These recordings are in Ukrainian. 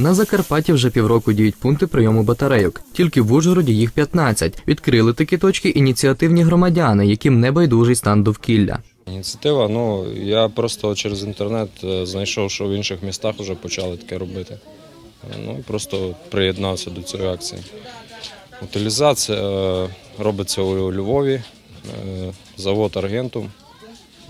На Закарпатті вже півроку діють пункти прийому батарейок. Тільки в Ужгороді їх 15. Відкрили такі точки ініціативні громадяни, яким не байдужий стан довкілля. Ініціатива, ну я просто через інтернет е, знайшов, що в інших містах вже почали таке робити. Ну і просто приєднався до цієї акції. Утилізація е, робиться у Львові, е, завод Аргентум.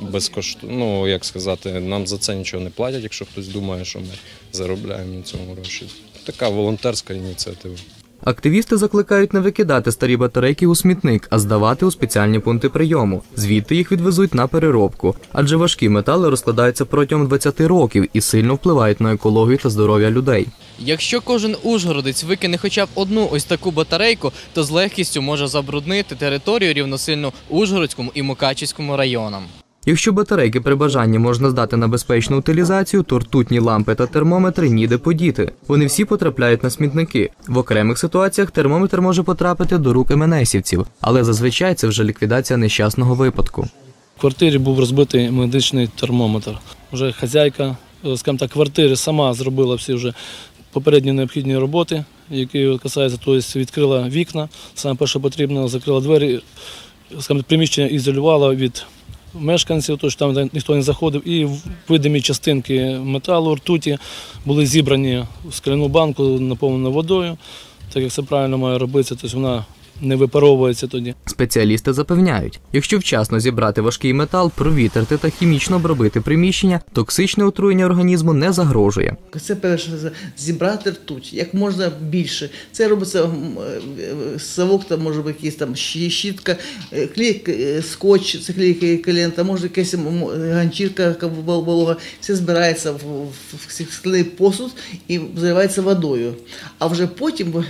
Безкоштовно, ну як сказати, нам за це нічого не платять, якщо хтось думає, що ми заробляємо на цьому гроші. Така волонтерська ініціатива. Активісти закликають не викидати старі батарейки у смітник, а здавати у спеціальні пункти прийому. Звідти їх відвезуть на переробку, адже важкі метали розкладаються протягом 20 років і сильно впливають на екологію та здоров'я людей. Якщо кожен ужгородець викине хоча б одну ось таку батарейку, то з легкістю може забруднити територію рівносильну Ужгородському і Мукачівському районам. Якщо батарейки при бажанні можна здати на безпечну утилізацію, то ртутні лампи та термометри ніде подіти. Вони всі потрапляють на смітники. В окремих ситуаціях термометр може потрапити до рук МНСівців, але зазвичай це вже ліквідація нещасного випадку. В квартирі був розбитий медичний термометр. Вже хазяйка, е, скажімо так, квартири сама зробила всі вже попередні необхідні роботи, які касаються, тобто відкрила вікна, саме перше потрібно, закрила двері, скажімо, приміщення ізолювала від мешканців, тож там ніхто не заходив, і видимі частинки металу, ртуті були зібрані в скляну банку, наповнену водою, так як це правильно має робитися, тобто вона не випаровується тоді. Спеціалісти запевняють, якщо вчасно зібрати важкий метал, провітрити та хімічно обробити приміщення, токсичне отруєння організму не загрожує. Це перше зібрати ртуть як можна більше. Це робиться е, совок, там може бути якийсь там щі- щітка, е, клей, е, скотч, це клейка лента, може якась ганчірка волога. Все збирається в, в, в скляний посуд і заливається водою. А вже потім.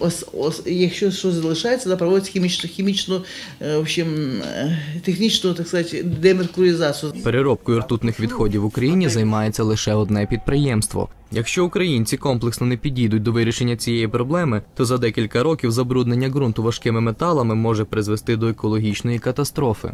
Ось, ось, якщо щось залишається, то проводиться хімічну, хімічну е, в общем, е, технічну, так сказати, демеркуризацію. Переробкою ртутних відходів в Україні займається лише одне підприємство. Якщо українці комплексно не підійдуть до вирішення цієї проблеми, то за декілька років забруднення ґрунту важкими металами може призвести до екологічної катастрофи.